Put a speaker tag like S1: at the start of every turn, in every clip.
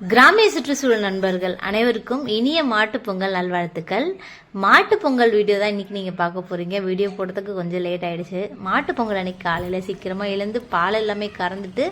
S1: கிராமிய சுற்றுச்சூழல் நண்பர்கள் அனைவருக்கும் இனிய மாட்டுப் பொங்கல் நல்வாழ்த்துக்கள். மாட்டுப்பொங்கல் வீடியோ தான் இன்னைக்கு நீங்கள் பார்க்க போறீங்க. வீடியோ போடுறதுக்கு கொஞ்சம் லேட் ஆயிடுச்சு. மாட்டுப் பொங்கல் அன்னைக்கு காலையில் சீக்கிரமாக எழுந்து பால் எல்லாமே கறந்துட்டு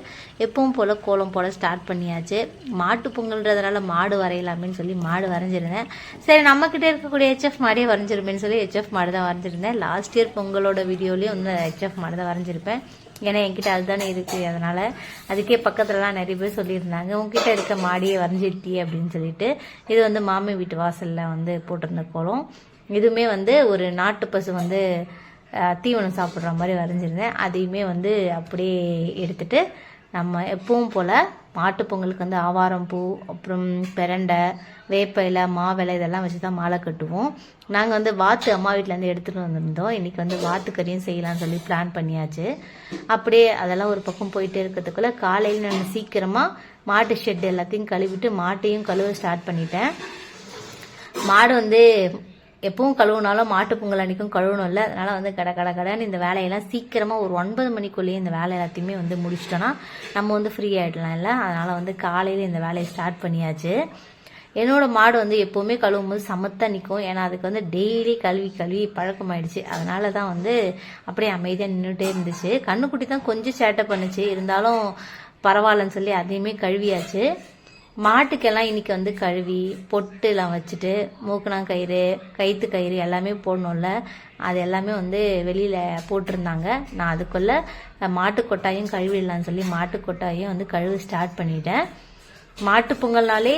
S1: எப்பவும் போல் கோலம் போல் ஸ்டார்ட் பண்ணியாச்சு. மாட்டுப் பொங்கல்ன்றதுனால மாடு வரையலாமேன்னு சொல்லி மாடு வரைஞ்சிருந்தேன். சரி நம்மக்கிட்ட இருக்கக்கூடிய ஹெச்எஃப் மாடியே வரைஞ்சிருமேன்னு சொல்லி ஹெச்எஃப் மாடு தான் வரைஞ்சிருந்தேன். லாஸ்ட் இயர் பொங்கலோட வீடியோலேயும் வந்து ஹெச்எஃப் மாடு தான் வரைஞ்சிருப்பேன். ஏன்னா என்கிட்ட அதுதானே இருக்குது அதனால் அதுக்கே பக்கத்துலலாம் நிறைய பேர் சொல்லியிருந்தாங்க உங்ககிட்ட இருக்க மாடியை வரைஞ்சிட்டி அப்படின்னு சொல்லிட்டு. இது வந்து மாமி வீட்டு வாசலில் வந்து போட்டிருந்த கோலம். இதுவுமே வந்து ஒரு நாட்டு பசு வந்து தீவனம் சாப்பிட்ற மாதிரி வரைஞ்சிருந்தேன். அதையுமே வந்து அப்படியே எடுத்துட்டு நம்ம எப்பவும் போல் மாட்டுப்பொங்கலுக்கு வந்து ஆவாரம் பூ அப்புறம் பெரண்டை வேப்ப மாவிலை இதெல்லாம் வச்சு தான் மாலை கட்டுவோம். நாங்கள் வந்து வாத்து அம்மா வீட்டிலேருந்து எடுத்துகிட்டு வந்திருந்தோம். இன்றைக்கி வந்து வாத்து கறியும் செய்யலாம்னு சொல்லி பிளான் பண்ணியாச்சு. அப்படியே அதெல்லாம் ஒரு பக்கம் போயிட்டே இருக்கிறதுக்குள்ளே காலையில் நான் சீக்கிரமாக மாட்டு ஷெட் எல்லாத்தையும் கழுவிட்டு மாட்டையும் கழுவ ஸ்டார்ட் பண்ணிட்டேன். மாடு வந்து எப்பவும் கழுவுனாலும் மாட்டு பொங்கல் அன்னைக்கும் கழுவணும்ல. அதனால் வந்து கட கட கடைன்னு இந்த வேலையெல்லாம் சீக்கிரமாக ஒரு ஒன்பது மணிக்குள்ளேயே இந்த வேலை எல்லாத்தையுமே வந்து முடிச்சிட்டோன்னா நம்ம வந்து ஃப்ரீ ஆகிடலாம் இல்லை. அதனால் வந்து காலையில் இந்த வேலையை ஸ்டார்ட் பண்ணியாச்சு. என்னோடய மாடு வந்து எப்போவுமே கழுவும் போது சமத்தாக நிற்கும் ஏன்னா அதுக்கு வந்து டெய்லி கழுவி கழுவி பழக்கமாயிடுச்சு. அதனால தான் வந்து அப்படியே அமைதியாக நின்றுட்டே இருந்துச்சு. கண்ணுக்குட்டி தான் கொஞ்சம் சேட்டை பண்ணுச்சு. இருந்தாலும் பரவாயில்லன்னு சொல்லி அதையுமே கழுவியாச்சு. மாட்டுக்கெல்லாம் இன்னைக்கு வந்து கழுவி பொட்டுலாம் வச்சுட்டு மூக்கணாங்கயிறு கயிற்று கயிறு எல்லாமே போடணும்ல. அது எல்லாமே வந்து வெளியில் போட்டிருந்தாங்க. நான் அதுக்குள்ளே மாட்டு கொட்டாயும் கழுவிடலான்னு சொல்லி மாட்டு கொட்டாயும் வந்து கழுவி ஸ்டார்ட் பண்ணிட்டேன். மாட்டு பொங்கல்னாலே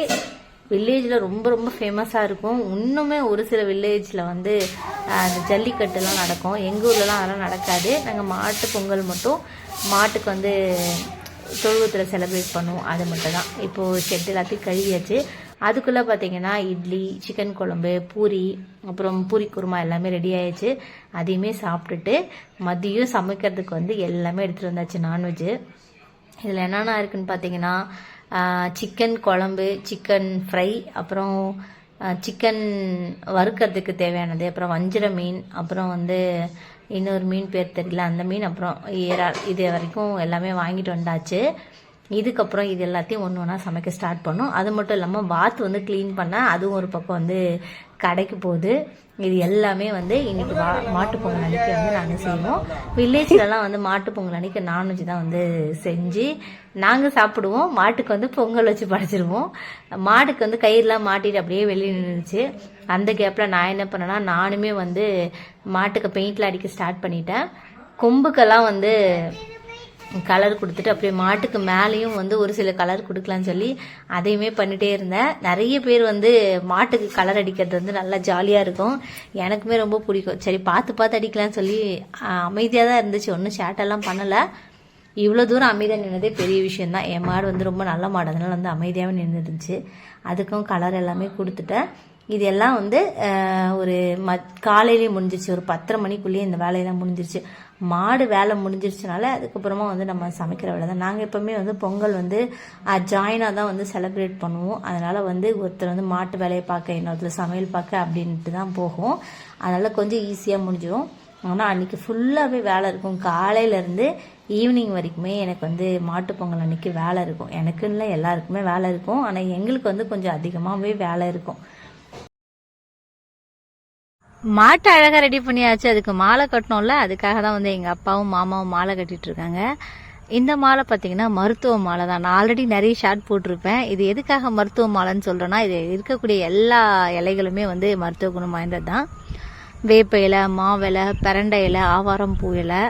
S1: வில்லேஜில் ரொம்ப ரொம்ப ஃபேமஸாக இருக்கும். இன்னுமே ஒரு சில வில்லேஜில் வந்து அந்த ஜல்லிக்கட்டுலாம் நடக்கும். எங்கள் ஊர்லலாம் அதெல்லாம் நடக்காது. நாங்கள் மாட்டு பொங்கல் மட்டும் மாட்டுக்கு வந்து தொழுவத்தில் செலிப்ரேட் பண்ணுவோம். அது மட்டும் தான் இப்போது ஷெட் எல்லாத்தையும் கழுவியாச்சு. அதுக்குள்ளே பார்த்தீங்கன்னா இட்லி சிக்கன் குழம்பு பூரி அப்புறம் பூரி குருமா எல்லாமே ரெடி ஆயிடுச்சு. அதையுமே சாப்பிட்டுட்டு மதியம் சமைக்கிறதுக்கு வந்து எல்லாமே எடுத்துகிட்டு வந்தாச்சு நான்வெஜ்ஜு இதில் என்னென்ன இருக்குதுன்னு பார்த்தீங்கன்னா சிக்கன் குழம்பு சிக்கன் ஃப்ரை அப்புறம் சிக்கன் வறுக்கிறதுக்கு தேவையானது அப்புறம் வஞ்சிர மீன் அப்புறம் வந்து இன்னொரு மீன் பேர் தெரியல. அந்த மீன் அப்புறம் ஏறால் இது வரைக்கும் எல்லாமே வாங்கிட்டு வந்தாச்சு. இதுக்கப்புறம் இது எல்லாத்தையும் ஒன்று ஒன்றா சமைக்க ஸ்டார்ட் பண்ணோம். அது மட்டும் இல்லாமல் வாத்து வந்து க்ளீன் பண்ணால் அதுவும் ஒரு பக்கம் வந்து கடைக்கு போகுது. இது எல்லாமே வந்து இன்னைக்கு மா மாட்டுப் பொங்கல் அன்னைக்கு வந்து நாங்கள் செய்வோம். வில்லேஜ்லலாம் வந்து மாட்டுப் பொங்கல் அன்னைக்கு நான்வெஜ் தான் வந்து செஞ்சு நாங்கள் சாப்பிடுவோம். மாட்டுக்கு வந்து பொங்கல் வச்சு படைச்சிருவோம். மாடுக்கு வந்து கயிறுலாம் மாட்டிட்டு அப்படியே வெளியே நின்றுச்சு அந்த கேப்பில் நான் என்ன பண்ணேன்னா நானுமே வந்து மாட்டுக்கு பெயிண்ட்லாம் அடிக்க ஸ்டார்ட் பண்ணிட்டேன். கொம்புக்கெல்லாம் வந்து கலர் கொடுத்துட்டு அப்படியே மாட்டுக்கு மேலேயும் வந்து ஒரு சில கலர் கொடுக்கலான்னு சொல்லி அதையுமே பண்ணிட்டே இருந்தேன். நிறைய பேர் வந்து மாட்டுக்கு கலர் அடிக்கிறது வந்து நல்லா ஜாலியாக இருக்கும். எனக்குமே ரொம்ப பிடிக்கும். சரி பார்த்து பார்த்து அடிக்கலான்னு சொல்லி அமைதியாக தான் இருந்துச்சு. ஒன்றும் சேட்டெல்லாம் பண்ணலை. இவ்வளோ தூரம் அமைதியாக நின்னதே பெரிய விஷயந்தான் என் மாடு வந்து ரொம்ப நல்ல மாடு. அதனால் வந்து அமைதியாகவே நின்றுருந்துச்சு அதுக்கும் கலர் எல்லாமே கொடுத்துட்டேன். இது எல்லாம் வந்து ஒரு ம காலையிலேயே முடிஞ்சிருச்சு. ஒரு பத்தரை மணிக்குள்ளேயே இந்த வேலையெல்லாம் முடிஞ்சிருச்சு. மாடு வேலை முடிஞ்சிருச்சுனால அதுக்கப்புறமா வந்து நம்ம சமைக்கிற வேலை தான். நாங்கள் எப்போவுமே வந்து பொங்கல் வந்து ஜாயினாக தான் வந்து செலிப்ரேட் பண்ணுவோம். அதனால் வந்து ஒருத்தர் வந்து மாட்டு வேலையை பார்க்க இன்னொருத்தர் சமையல் பார்க்க அப்படின்ட்டு தான் போகும். அதனால் கொஞ்சம் ஈஸியாக முடிஞ்சிடும் ஆனால் அன்றைக்கி ஃபுல்லாகவே வேலை இருக்கும். காலையிலேருந்து ஈவினிங் வரைக்குமே எனக்கு வந்து மாட்டு பொங்கல் அன்றைக்கி வேலை இருக்கும். எனக்குன்னு எல்லாருக்குமே வேலை இருக்கும். ஆனால் எங்களுக்கு வந்து கொஞ்சம் அதிகமாகவே வேலை இருக்கும். மாட்டை அழகாக ரெடி பண்ணியாச்சு. அதுக்கு மாலை கட்டணும்ல அதுக்காக தான் வந்து எங்கள் அப்பாவும் மாமாவும் மாலை கட்டிட்டு இருக்காங்க இந்த மாலை பார்த்தீங்கன்னா மருத்துவ மாலை தான். நான் ஆல்ரெடி நிறைய ஷார்ட் போட்டிருப்பேன். இது எதுக்காக மருத்துவ மாலைன்னு சொல்கிறேன்னா இது இருக்கக்கூடிய எல்லா இலைகளுமே வந்து மருத்துவ குணம் வாய்ந்தது தான். வேப்ப இலை மாவிலை பரண்டை இலை ஆவாரம் பூ இலை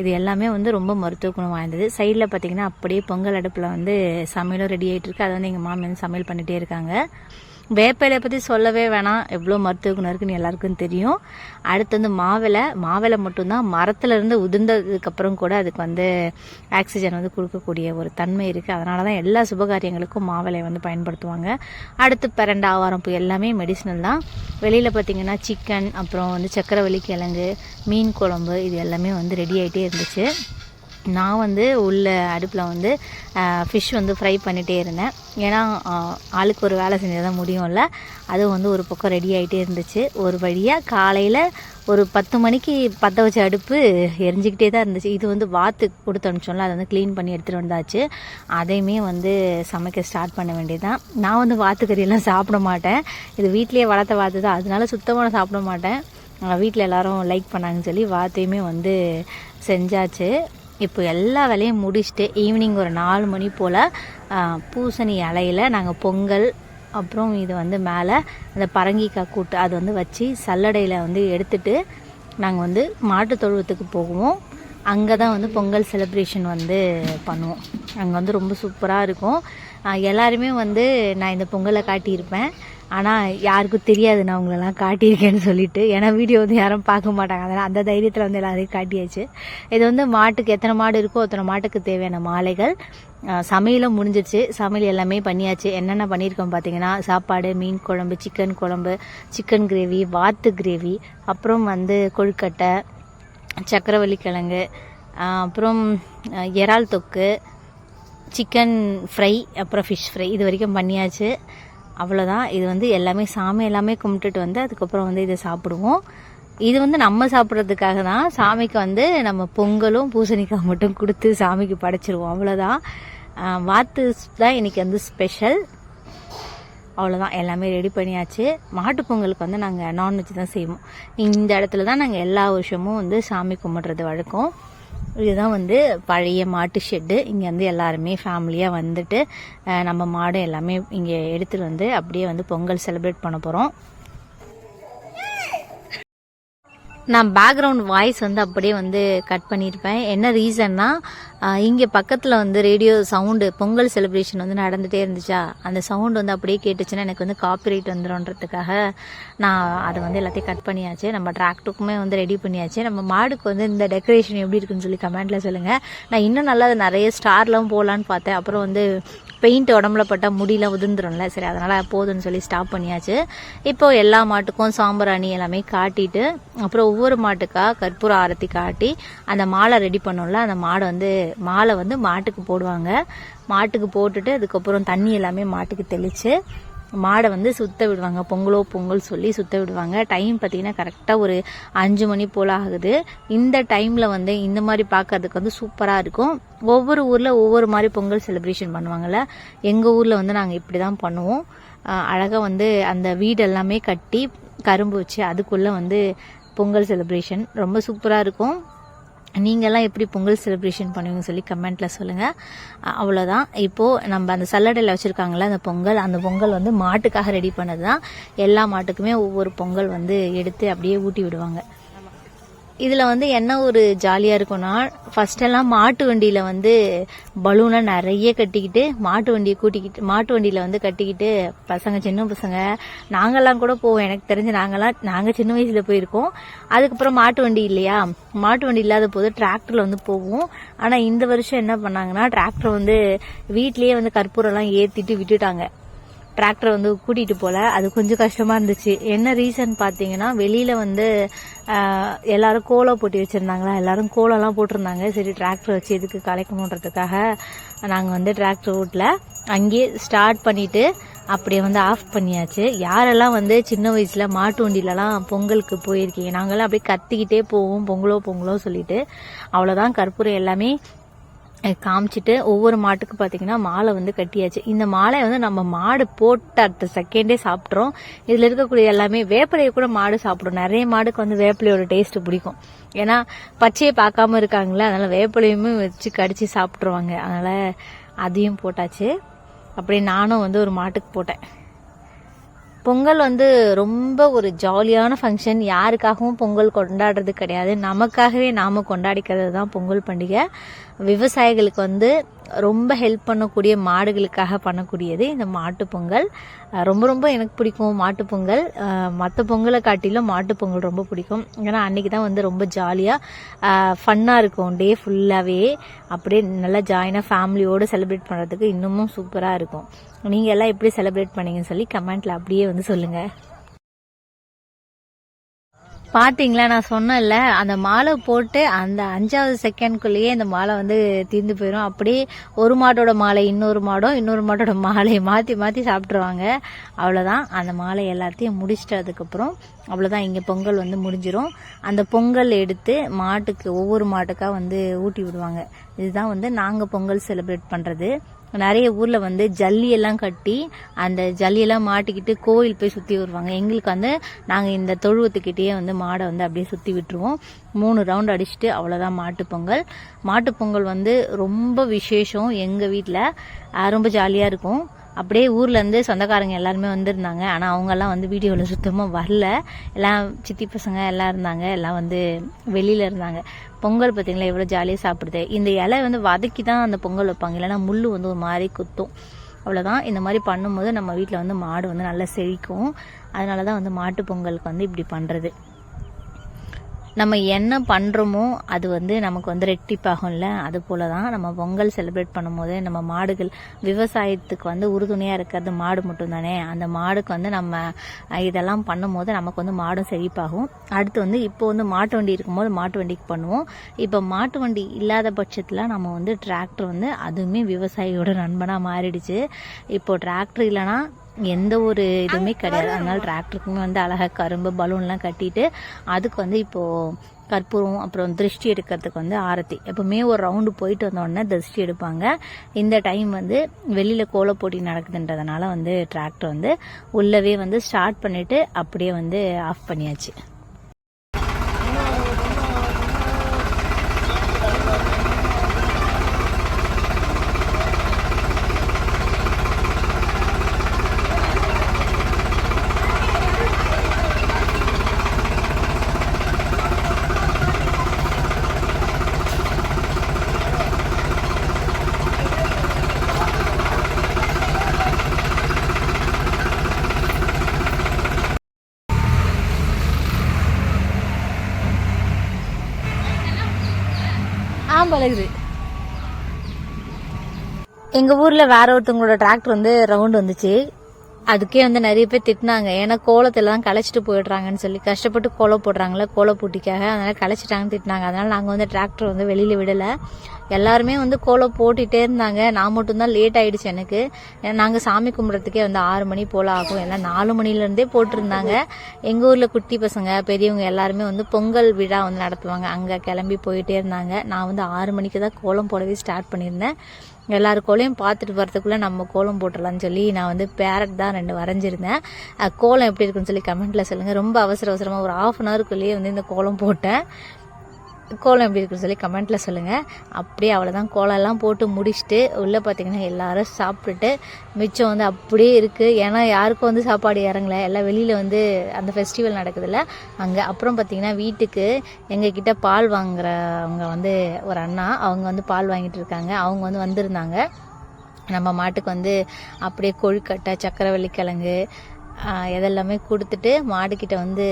S1: இது எல்லாமே வந்து ரொம்ப மருத்துவ குணம் வாய்ந்தது. சைடில் பார்த்தீங்கன்னா அப்படியே பொங்கல் அடுப்பில் வந்து சமையலும் ரெடி ஆகிட்டு இருக்கு அதை வந்து எங்கள் மாமியார் வந்து சமையல் பண்ணிகிட்டே இருக்காங்க. வேப்ப இலையை பற்றி சொல்லவே வேணாம். எவ்வளோ மருத்துவ குணம் இருக்குன்னு எல்லாருக்கும் தெரியும். அடுத்து வந்து மாவிலை. மாவிலை மட்டும்தான் மரத்துலேருந்து உதிர்ந்ததுக்கப்புறம் கூட அதுக்கு வந்து ஆக்சிஜன் வந்து கொடுக்கக்கூடிய ஒரு தன்மை இருக்குது அதனால தான் எல்லா சுபகாரியங்களுக்கும் மாவிலையை வந்து பயன்படுத்துவாங்க. அடுத்து பிறண்ட ஆவாரம் பூ எல்லாமே மெடிசினல் தான். வெளியில் பார்த்திங்கன்னா சிக்கன் அப்புறம் வந்து சக்கரவள்ளி கிழங்கு மீன் குழம்பு இது எல்லாமே வந்து ரெடி ஆகிட்டே இருந்துச்சு. நான் வந்து உள்ள அடுப்பில் வந்து ஃபிஷ் வந்து ஃப்ரை பண்ணிகிட்டே இருந்தேன். ஏன்னா ஆளுக்கு ஒரு வேலை செஞ்சால் தான் முடியும்ல. அதுவும் வந்து ஒரு பக்கம் ரெடி ஆகிட்டே இருந்துச்சு. ஒரு வழியாக காலையில் ஒரு பத்து மணிக்கு பற்ற வச்ச அடுப்பு எரிஞ்சிக்கிட்டே தான் இருந்துச்சு. இது வந்து வாத்து கொடுத்து அனுப்பிச்சோம்ல அதை வந்து க்ளீன் பண்ணி எடுத்துகிட்டு வந்தாச்சு. அதையுமே வந்து சமைக்க ஸ்டார்ட் பண்ண வேண்டியதுதான். நான் வந்து வாத்துக்கறியெல்லாம் சாப்பிட மாட்டேன். இது வீட்லேயே வளர்த்த வாத்து தான். அதனால சுத்தமாக சாப்பிட மாட்டேன். வீட்டில் எல்லோரும் லைக் பண்ணாங்கன்னு சொல்லி வாத்தையுமே வந்து செஞ்சாச்சு. இப்போ எல்லா வேலையும் முடிச்சுட்டு ஈவினிங் ஒரு நாலு மணி போல் பூசணி இலையில நாங்கள் பொங்கல் அப்புறம் இது வந்து மேலே அந்த பரங்கிக்காய் கூட்டு அது வந்து வச்சு சல்லடையில் வந்து எடுத்துட்டு நாங்கள் வந்து மாட்டு தொழுவத்துக்கு போகுவோம். அங்கே தான் வந்து பொங்கல் செலிப்ரேஷன் வந்து பண்ணுவோம். அங்கே வந்து ரொம்ப சூப்பராக இருக்கும். எல்லாருமே வந்து நான் இந்த பொங்கலை காட்டியிருப்பேன். ஆனால் யாருக்கும் தெரியாது நான் உங்களெல்லாம் காட்டியிருக்கேன்னு சொல்லிட்டு. ஏன்னா வீடியோ வந்து யாரும் பார்க்க மாட்டாங்க. அதனால் அந்த தைரியத்தில் வந்து எல்லாரையும் காட்டியாச்சு. இது வந்து மாட்டுக்கு எத்தனை மாடு இருக்கோ அத்தனை மாட்டுக்கு தேவையான மாலைகள். சமையலும் முடிஞ்சிருச்சு. சமையல் எல்லாமே பண்ணியாச்சு. என்னென்ன பண்ணியிருக்கோம் பார்த்தீங்கன்னா சாப்பாடு மீன் குழம்பு சிக்கன் குழம்பு சிக்கன் கிரேவி வாத்து கிரேவி அப்புறம் வந்து கொழுக்கட்டை சக்கரவள்ளி கிழங்கு அப்புறம் இறால் தொக்கு சிக்கன் ஃப்ரை அப்புறம் ஃபிஷ் ஃப்ரை இது வரைக்கும் பண்ணியாச்சு. அவ்வளோதான் இது வந்து எல்லாமே சாமி எல்லாமே கும்பிட்டுட்டு வந்து அதுக்கப்புறம் வந்து இதை சாப்பிடுவோம். இது வந்து நம்ம சாப்பிட்றதுக்காக தான் சாமிக்கு வந்து நம்ம பொங்கலும் பூசணிக்காய் மட்டும் கொடுத்து சாமிக்கு படைச்சிருவோம். அவ்வளோதான் வாத்து தான் இன்னைக்கு வந்து ஸ்பெஷல் அவ்வளோதான் எல்லாமே ரெடி பண்ணியாச்சு. மாட்டுப் பொங்கலுக்கு வந்து நாங்கள் நான்வெஜ் தான் செய்வோம். இந்த இடத்துல தான் நாங்கள் எல்லா வருஷமும் வந்து சாமி கும்பிட்றது வழக்கம். இதுதான் வந்து பழைய மாட்டு ஷெட்டு. இங்கே வந்து எல்லாருமே ஃபேமிலியாக வந்துட்டு நம்ம மாடு எல்லாமே இங்கே எடுத்துகிட்டு வந்து அப்படியே வந்து பொங்கல் செலிப்ரேட் பண்ண போகிறோம் நான் பேக்ரவுண்ட் வாய்ஸ் வந்து அப்படியே வந்து கட் பண்ணியிருப்பேன் என்ன ரீசன்னா இங்கே பக்கத்தில் வந்து ரேடியோ சவுண்டு பொங்கல் செலிப்ரேஷன் வந்து நடந்துகிட்டே இருந்துச்சா? அந்த சவுண்ட் வந்து அப்படியே கேட்டுச்சுன்னா எனக்கு வந்து காப்பிரைட் வந்துடும்ன்றதுக்காக நான் அதை வந்து எல்லாத்தையும் கட் பண்ணியாச்சு. நம்ம டிராக்டருக்குமே வந்து ரெடி பண்ணியாச்சு. நம்ம மாடுக்கு வந்து இந்த டெக்கரேஷன் எப்படி இருக்குன்னு சொல்லி கமெண்ட்டில் சொல்லுங்கள் நான் இன்னும் நல்லா நிறைய ஸ்டார்லாம் போகலான்னு பார்த்தேன். அப்புறம் வந்து பெயிண்ட் உடம்புல பட்டால் முடியெல்லாம் உதிர்ந்துடும்ல சரி அதனால் போதும்னு சொல்லி ஸ்டாப் பண்ணியாச்சு. இப்போ எல்லா மாட்டுக்கும் சாம்பிராணி எல்லாமே காட்டிட்டு அப்புறம் ஒவ்வொரு மாட்டுக்காக கற்பூர ஆரத்தி காட்டி அந்த மாலை ரெடி பண்ணோம்ல அந்த மாடை வந்து மாலை வந்து மாட்டுக்கு போடுவாங்க. மாட்டுக்கு போட்டுட்டு அதுக்கப்புறம் தண்ணி எல்லாமே மாட்டுக்கு தெளித்து மாடை வந்து சுத்த விடுவாங்க. பொங்கலோ பொங்கல் சொல்லி சுத்த விடுவாங்க. டைம் பார்த்தீங்கன்னா கரெக்டாக ஒரு அஞ்சு மணி போல் ஆகுது. இந்த டைமில் வந்து இந்த மாதிரி பார்க்கறதுக்கு வந்து சூப்பராக இருக்கும். ஒவ்வொரு ஊரில் ஒவ்வொரு மாதிரி பொங்கல் செலிப்ரேஷன் பண்ணுவாங்கள்ல எங்கள் ஊரில் வந்து நாங்கள் இப்படி தான் பண்ணுவோம் அழகாக வந்து அந்த வீடு எல்லாமே கட்டி கரும்பு வச்சு அதுக்குள்ளே வந்து பொங்கல் செலிப்ரேஷன் ரொம்ப சூப்பராக இருக்கும். நீங்கள்லாம் எப்படி பொங்கல் செலிப்ரேஷன் பண்ணுவீங்கன்னு சொல்லி கமெண்ட்டில் சொல்லுங்கள் அவ்வளோதான் இப்போது நம்ம அந்த சல்லடையில் வச்சுருக்காங்களே அந்த பொங்கல் அந்த பொங்கல் வந்து மாட்டுக்காக ரெடி பண்ணது தான் எல்லா மாட்டுக்குமே ஒவ்வொரு பொங்கல் வந்து எடுத்து அப்படியே ஊட்டி விடுவாங்க. இதில் வந்து என்ன ஒரு ஜாலியாக இருக்கும்னா ஃபஸ்ட்டெல்லாம் மாட்டு வண்டியில் வந்து பலூனை நிறைய கட்டிக்கிட்டு மாட்டு வண்டியை கூட்டிக்கிட்டு மாட்டு வண்டியில் வந்து கட்டிக்கிட்டு பசங்க சின்ன பசங்க நாங்கள்லாம் கூட போவோம். எனக்கு தெரிஞ்சு நாங்கள்லாம் நாங்கள் சின்ன வயசில் போயிருக்கோம். அதுக்கப்புறம் மாட்டு வண்டி இல்லையா? மாட்டு வண்டி இல்லாத போது டிராக்டரில் வந்து போவோம். ஆனால் இந்த வருஷம் என்ன பண்ணாங்கன்னா டிராக்டர் வந்து வீட்லேயே வந்து கற்பூரம்லாம் ஏற்றிட்டு விட்டுட்டாங்க. டிராக்டர் வந்து கூட்டிகிட்டு போகல அது கொஞ்சம் கஷ்டமாக இருந்துச்சு. என்ன ரீசன் பார்த்தீங்கன்னா வெளியில் வந்து எல்லோரும் கோலம் போட்டி வச்சிருந்தாங்களா? எல்லோரும் கோலம்லாம் போட்டிருந்தாங்க. சரி டிராக்டர் வச்சு எதுக்கு கலைக்கணுன்றதுக்காக நாங்கள் வந்து டிராக்டர் ஓட்டில். அங்கேயே ஸ்டார்ட் பண்ணிவிட்டு அப்படியே வந்து ஆஃப் பண்ணியாச்சு. யாரெல்லாம் வந்து சின்ன வயசில் மாட்டு வண்டியிலலாம் பொங்கலுக்கு போயிருக்கீங்க நாங்கெல்லாம் அப்படியே கத்திக்கிட்டே போவோம் பொங்கலோ பொங்கலோ சொல்லிட்டு. அவ்வளோதான் கற்பூரம் எல்லாமே காமிச்சிட்டு ஒவ்வொரு மாட்டுக்கு பார்த்தீங்கன்னா மாலை வந்து கட்டியாச்சு. இந்த மாலை வந்து நம்ம மாடு போட்ட அடுத்த செகண்டே சாப்பிட்றோம் இதில் இருக்கக்கூடிய எல்லாமே வேப்பிலையை கூட மாடு சாப்பிடும். நிறைய மாடுக்கு வந்து வேப்பிலையோட டேஸ்ட் பிடிக்கும். ஏன்னா பச்சையை பார்க்காம இருக்காங்களே அதனால வேப்பிலையுமே வச்சு கடிச்சு சாப்பிட்ருவாங்க அதனால அதையும் போட்டாச்சு. அப்படியே நானும் வந்து ஒரு மாட்டுக்கு போட்டேன். பொங்கல் வந்து ரொம்ப ஒரு ஜாலியான ஃபங்க்ஷன் யாருக்காகவும் பொங்கல் கொண்டாடுறது கிடையாது. நமக்காகவே நாம் கொண்டாடிக்கிறது தான் பொங்கல் பண்டிகை. விவசாயிகளுக்கு வந்து ரொம்ப ஹெல்ப் பண்ணக்கூடிய மாடுகளுக்காக பண்ணக்கூடியது இந்த மாட்டு பொங்கல். ரொம்ப ரொம்ப எனக்கு பிடிக்கும் மாட்டு பொங்கல். மற்ற பொங்கலை காட்டிலும் மாட்டு பொங்கல் ரொம்ப பிடிக்கும். ஏன்னா அன்றைக்கி தான் வந்து ரொம்ப ஜாலியாக ஃபன்னாக இருக்கும். டே ஃபுல்லாகவே அப்படியே நல்லா ஜாயினாக ஃபேமிலியோடு செலிப்ரேட் பண்ணுறதுக்கு இன்னமும் சூப்பராக இருக்கும். நீங்கள் எல்லாம் எப்படி செலிப்ரேட் பண்ணீங்கன்னு சொல்லி கமெண்ட்டில் அப்படியே வந்து சொல்லுங்கள் பார்த்தீங்களா நான் சொன்னேன்ல அந்த மாலை போட்டு அந்த அஞ்சாவது செகண்ட்குள்ளேயே அந்த மாலை வந்து தீர்ந்து போயிடும் அப்படியே ஒரு மாட்டோட மாலை இன்னொரு மாடும் இன்னொரு மாட்டோட மாலையை மாற்றி மாற்றி சாப்பிட்ருவாங்க அவ்வளோதான் அந்த மாலை எல்லாத்தையும் முடிச்சிட்டு அதுக்கப்புறம் அவ்வளோதான் இங்கே பொங்கல் வந்து முடிஞ்சிடும் அந்த பொங்கல் எடுத்து மாட்டுக்கு ஒவ்வொரு மாட்டுக்காக வந்து ஊட்டி விடுவாங்க. இதுதான் வந்து நாங்கள் பொங்கல் செலிப்ரேட் பண்ணுறது நிறைய ஊரில் வந்து ஜல்லியெல்லாம் கட்டி அந்த ஜல்லியெல்லாம் மாட்டிக்கிட்டு கோயில் போய் சுற்றி வருவாங்க. எங்களுக்கு வந்து நாங்கள் இந்த தொழுவத்துக்கிட்டேயே வந்து மாடை வந்து அப்படியே சுற்றி விட்டுருவோம். மூணு ரவுண்ட் அடிச்சுட்டு அவ்வளோதான் மாட்டுப்பொங்கல் மாட்டுப்பொங்கல் வந்து ரொம்ப விசேஷம். எங்கள் வீட்டில் ரொம்ப ஜாலியாக இருக்கும். அப்படியே ஊர்லேருந்து சொந்தக்காரங்க எல்லாருமே வந்திருந்தாங்க. ஆனால் அவங்கெல்லாம் வந்து வீடியோவில் சுத்தமாக வரல. எல்லாம் சித்தி பசங்க எல்லாம் இருந்தாங்க. எல்லாம் வந்து வெளியில் இருந்தாங்க. பொங்கல் பார்த்தீங்களா எவ்வளோ ஜாலியாக சாப்பிடுது. இந்த இலை வந்து வதக்கி தான் அந்த பொங்கல் வைப்பாங்க. இல்லைன்னா முள் வந்து ஒரு மாதிரி குத்தும். அவ்வளோதான் இந்த மாதிரி பண்ணும்போது நம்ம வீட்டில் வந்து மாடு வந்து நல்லா செழிக்கும். அதனால தான் வந்து மாட்டு பொங்கலுக்கு வந்து இப்படி பண்ணுறது நம்ம என்ன பண்ணுறோமோ அது வந்து நமக்கு வந்து ரெட்டிப்பாகும்ல. அது போல தான் நம்ம பொங்கல் செலிப்ரேட் பண்ணும்போது நம்ம மாடுகள் விவசாயத்துக்கு வந்து உறுதுணையாக இருக்கிறது மாடு மட்டும்தானே. அந்த மாடுக்கு வந்து நம்ம இதெல்லாம் பண்ணும்போது நமக்கு வந்து மாடும் செழிப்பாகும். அடுத்து வந்து இப்போ வந்து மாட்டு வண்டி இருக்கும்போது மாட்டு வண்டிக்கு பண்ணுவோம். இப்போ மாட்டு வண்டி இல்லாத பட்சத்தில் நம்ம வந்து டிராக்டர் வந்து அதுவுமே விவசாயியோட நண்பனாக மாறிடுச்சு. இப்போ டிராக்டர் இல்லைனா எந்த ஒரு இதுவுமே கிடையாது. அதனால டிராக்டருக்குமே வந்து அழகாக கரும்பு பலூன்லாம் கட்டிட்டு அதுக்கு வந்து இப்போது கற்பூரம் அப்புறம் திருஷ்டி எடுக்கிறதுக்கு வந்து ஆரத்தி. எப்பவுமே ஒரு ரவுண்டு போயிட்டு வந்தோடனே திருஷ்டி எடுப்பாங்க. இந்த டைம் வந்து வெளியில் கோல போட்டி நடக்குதுன்றதுனால வந்து டிராக்டர் வந்து உள்ளவே வந்து ஸ்டார்ட் பண்ணிட்டு அப்படியே வந்து ஆஃப் பண்ணியாச்சு. தான் பழகுது. எங்க ஊர்ல வேற ஒருத்தவங்களோட டிராக்டர் வந்து ரவுண்ட் வந்துச்சு. அதுக்கே வந்து நிறைய பேர் திட்டினாங்க. ஏன்னா கோலத்தெல்லாம் களைச்சிட்டு போயிடுறாங்கன்னு சொல்லி. கஷ்டப்பட்டு கோலம் போடுறாங்களே கோல போட்டிக்காக. அதனால் களைச்சிட்டாங்கன்னு திட்டினாங்க. அதனால் நாங்கள் வந்து டிராக்டர் வந்து வெளியில் விடலை. எல்லாருமே வந்து கோலம் போட்டுகிட்டே இருந்தாங்க. நான் மட்டும்தான் லேட் ஆகிடுச்சு எனக்கு. ஏன்னா நாங்கள் சாமி கும்பிட்றதுக்கே வந்து ஆறு மணி போல ஆகும். ஏன்னா நாலு மணிலேருந்தே போட்டிருந்தாங்க. எங்கள் ஊரில் குட்டி பசங்க பெரியவங்க எல்லாருமே வந்து பொங்கல் விழா வந்து நடத்துவாங்க. அங்கே கிளம்பி போயிட்டே இருந்தாங்க. நான் வந்து ஆறு மணிக்கு தான் கோலம் போடவே ஸ்டார்ட் பண்ணியிருந்தேன். எல்லார் கோலையும் பார்த்துட்டு வரதுக்குள்ளே நம்ம கோலம் போட்டுடலாம்னு சொல்லி நான் வந்து பேரட் தான் ரெண்டு வரைஞ்சிருந்தேன். கோலம் எப்படி இருக்குன்னு சொல்லி கமெண்ட்டில் சொல்லுங்கள் ரொம்ப அவசர அவசரமாக ஒரு ஆஃப் அன் ஹவருக்குள்ளேயே வந்து இந்த கோலம் போட்டேன். கோலம் எப்படி இருக்குன்னு சொல்லி கமெண்ட்டில் சொல்லுங்கள் அப்படியே அவ்வளோதான் கோலம்லாம் போட்டு முடிச்சுட்டு உள்ளே பார்த்தீங்கன்னா எல்லாரும் சாப்பிட்டுட்டு மிச்சம் வந்து அப்படியே இருக்குது ஏன்னா யாருக்கும் வந்து சாப்பாடு இறங்கலை. எல்லாம் வெளியில் வந்து அந்த ஃபெஸ்டிவல் நடக்குதுல்ல. அங்கே அப்புறம் பார்த்தீங்கன்னா வீட்டுக்கு எங்ககிட்ட பால் வாங்குறவங்க வந்து ஒரு அண்ணா அவங்க வந்து பால் வாங்கிட்டு இருக்காங்க. அவங்க வந்து வந்திருந்தாங்க. நம்ம மாட்டுக்கு வந்து அப்படியே கொழுக்கட்டை சக்கரவள்ளி கிழங்கு எதெல்லாமே இதெல்லாமே கொடுத்துட்டு மாடுக்கிட்ட வந்து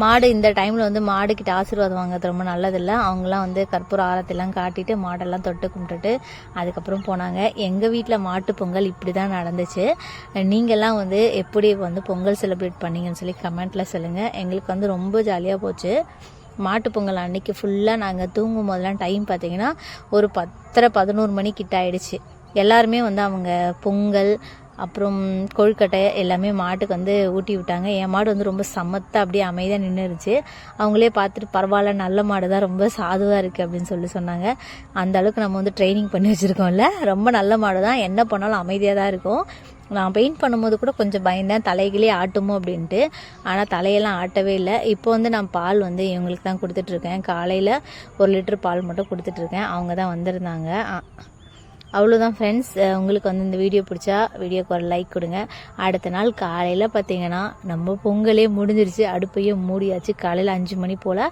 S1: மாடு இந்த டைமில் வந்து மாடுக்கிட்ட ஆசீர்வாதம் வாங்குறது ரொம்ப நல்லதில்ல. அவங்களாம் வந்து கற்பூர ஆரத்தெல்லாம் காட்டிட்டு மாடெல்லாம் தொட்டு கும்பிட்டுட்டு அதுக்கப்புறம் போனாங்க. எங்கள் வீட்டில் மாட்டு பொங்கல் இப்படி தான் நடந்துச்சு. நீங்கள்லாம் வந்து எப்படி வந்து பொங்கல் செலிப்ரேட் பண்ணீங்கன்னு சொல்லி கமெண்ட்டில் சொல்லுங்கள் எங்களுக்கு வந்து ரொம்ப ஜாலியாக போச்சு. மாட்டு பொங்கல் அன்னைக்கு ஃபுல்லாக நாங்கள் தூங்கும் போதெல்லாம் டைம் பார்த்தீங்கன்னா ஒரு பத்தரை பதினோரு மணி கிட்ட ஆயிடுச்சு. எல்லாருமே வந்து அவங்க பொங்கல் அப்புறம் கொழுக்கட்டை எல்லாமே மாட்டுக்கு வந்து ஊட்டி விட்டாங்க. என் மாடு வந்து ரொம்ப சமத்தா அப்படியே அமைதியாக நின்றுருச்சு அவங்களே பார்த்துட்டு பரவாயில்ல நல்ல மாடு தான் ரொம்ப சாதுவாக இருக்குது அப்படின்னு சொல்லி சொன்னாங்க. அந்த அளவுக்கு நம்ம வந்து ட்ரைனிங் பண்ணி வச்சுருக்கோம்ல. ரொம்ப நல்ல மாடு தான் என்ன பண்ணாலும் அமைதியாக தான் இருக்கும். நான் பெயிண்ட் பண்ணும்போது கூட கொஞ்சம் பயந்தேன். தலைகளே ஆட்டுமோ அப்படின்ட்டு. ஆனால் தலையெல்லாம் ஆட்டவே இல்லை. இப்போ வந்து நான் பால் வந்து இவங்களுக்கு தான் கொடுத்துட்ருக்கேன் காலையில் ஒரு லிட்டர் பால் மட்டும் கொடுத்துட்ருக்கேன் அவங்க தான் வந்திருந்தாங்க. அவ்வளோதான் ஃப்ரெண்ட்ஸ் உங்களுக்கு வந்து இந்த வீடியோ பிடிச்சா வீடியோக்கு ஒரு லைக் கொடுங்க. அடுத்த நாள் காலையில் பார்த்தீங்கன்னா நம்ம பொங்கலே முடிஞ்சிருச்சு. அடுப்பையும் மூடியாச்சு. காலையில் அஞ்சு மணி போல்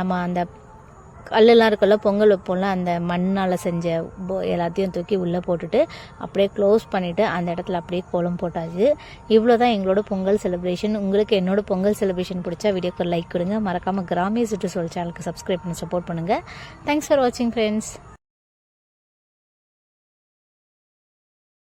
S1: நம்ம அந்த கல்லெல்லாம் இருக்குல்ல பொங்கல் வைப்போம்ல அந்த மண்ணால் செஞ்ச எல்லாத்தையும் தூக்கி உள்ளே போட்டுட்டு அப்படியே க்ளோஸ் பண்ணிவிட்டு அந்த இடத்துல அப்படியே கோலம் போட்டாச்சு. இவ்வளோ தான் எங்களோட பொங்கல் செலிப்ரேஷன் உங்களுக்கு என்னோட பொங்கல் செலிப்ரேஷன் பிடிச்சா வீடியோக்கு லைக் கொடுங்க. மறக்காமல் கிராமிய சுற்றுச்சூழல் சேனலுக்கு சப்ஸ்கிரைப் பண்ணி சப்போர்ட் பண்ணுங்கள் தேங்க்ஸ் ஃபார் வாட்சிங் ஃப்ரெண்ட்ஸ்